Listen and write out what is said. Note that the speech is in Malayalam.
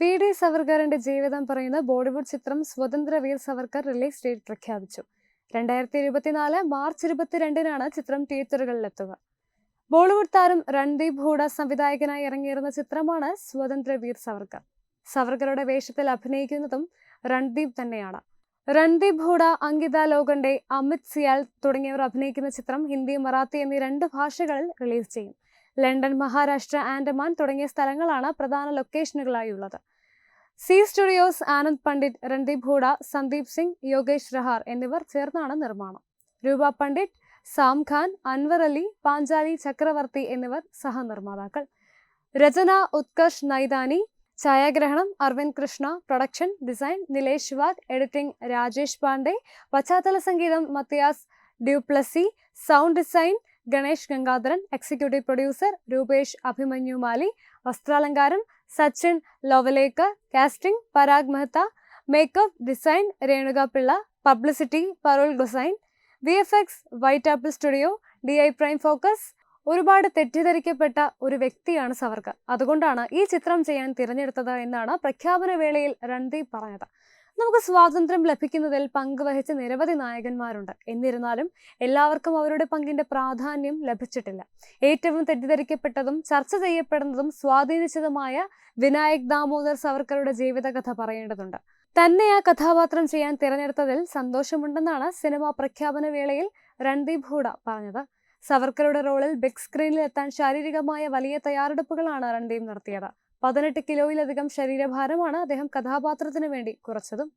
വി ഡി സവർക്കറിന്റെ ജീവിതം പറയുന്ന ബോളിവുഡ് ചിത്രം സ്വതന്ത്ര വീർ സവർക്കർ റിലീസ് ഡേറ്റ് പ്രഖ്യാപിച്ചു. രണ്ടായിരത്തി ഇരുപത്തിനാല് മാർച്ച് ഇരുപത്തിരണ്ടിനാണ് ചിത്രം തിയേറ്ററുകളിലെത്തുക. ബോളിവുഡ് താരം രൺദീപ് ഹൂഡ സംവിധായകനായി ഇറങ്ങിയിരുന്ന ചിത്രമാണ് സ്വതന്ത്ര വീർ സവർക്കർ. സവർക്കറുടെ വേഷത്തിൽ അഭിനയിക്കുന്നതും രൺദീപ് തന്നെയാണ്. രൺദീപ് ഹൂഡ അങ്കിത ലോകണ്ടെ അമിത് സിയാൽ തുടങ്ങിയവർ അഭിനയിക്കുന്ന ചിത്രം ഹിന്ദി മറാത്തി എന്നീ രണ്ട് ഭാഷകളിൽ റിലീസ് ചെയ്യും. ലണ്ടൻ മഹാരാഷ്ട്ര ആൻഡമാൻ തുടങ്ങിയ സ്ഥലങ്ങളാണ് പ്രധാന ലൊക്കേഷനുകളായുള്ളത് സി സ്റ്റുഡിയോസ് ആനന്ദ് പണ്ഡിറ്റ് രൺദീപ് ഹൂഡ സന്ദീപ് സിംഗ് യോഗേഷ് രഹാർ എന്നിവർ ചേർന്നാണ് നിർമ്മാണം. രൂപ പണ്ഡിറ്റ് സാം ഖാൻ അൻവർ അലി പാഞ്ചാലി ചക്രവർത്തി എന്നിവർ സഹനിർമ്മാതാക്കൾ രചന ഉത്കർഷ് നൈദാനി ഛായാഗ്രഹണം Arvind Krishna production design Nilesh Wagh editing Rajesh Pandey പശ്ചാത്തല സംഗീതം Mathias Duplessy sound design Ganesh Gangadharan executive producer Rupesh Abhimanyu Mali വസ്ത്രാലങ്കാരം Sachin Lovalekar casting Parag Mehta makeup design Renuka Pillai publicity Parul Gusain V F X white apple studio D I prime focus ഒരുപാട് തെറ്റിദ്ധരിക്കപ്പെട്ട ഒരു വ്യക്തിയാണ് സവർക്കർ അതുകൊണ്ടാണ് ഈ ചിത്രം ചെയ്യാൻ തിരഞ്ഞെടുത്തത് എന്നാണ് പ്രഖ്യാപന വേളയിൽ രൺദീപ് പറഞ്ഞത്. നമുക്ക് സ്വാതന്ത്ര്യം ലഭിക്കുന്നതിൽ പങ്കുവഹിച്ച നിരവധി നായകന്മാരുണ്ട്. എന്നിരുന്നാലും എല്ലാവർക്കും അവരുടെ പങ്കിന്റെ പ്രാധാന്യം ലഭിച്ചിട്ടില്ല. ഏറ്റവും തെറ്റിദ്ധരിക്കപ്പെട്ടതും ചർച്ച ചെയ്യപ്പെടുന്നതും സ്വാധീനിച്ചതുമായ വിനായക് ദാമോദർ സവർക്കറുടെ ജീവിതകഥ പറയേണ്ടതുണ്ട്. തന്നെ ആ കഥാപാത്രം ചെയ്യാൻ തിരഞ്ഞെടുത്തതിൽ സന്തോഷമുണ്ടെന്നാണ് സിനിമ പ്രഖ്യാപന വേളയിൽ രൺദീപ് ഹൂഡ പറഞ്ഞത്. സവർക്കറുടെ റോളിൽ ബിഗ് സ്ക്രീനിൽ എത്താൻ ശാരീരികമായ വലിയ തയ്യാറെടുപ്പുകളാണ് രൺദീപ് നടത്തിയത്. പതിനെട്ട് കിലോയിലധികം ശരീരഭാരമാണ് അദ്ദേഹം കഥാപാത്രത്തിന് വേണ്ടി കുറച്ചതും.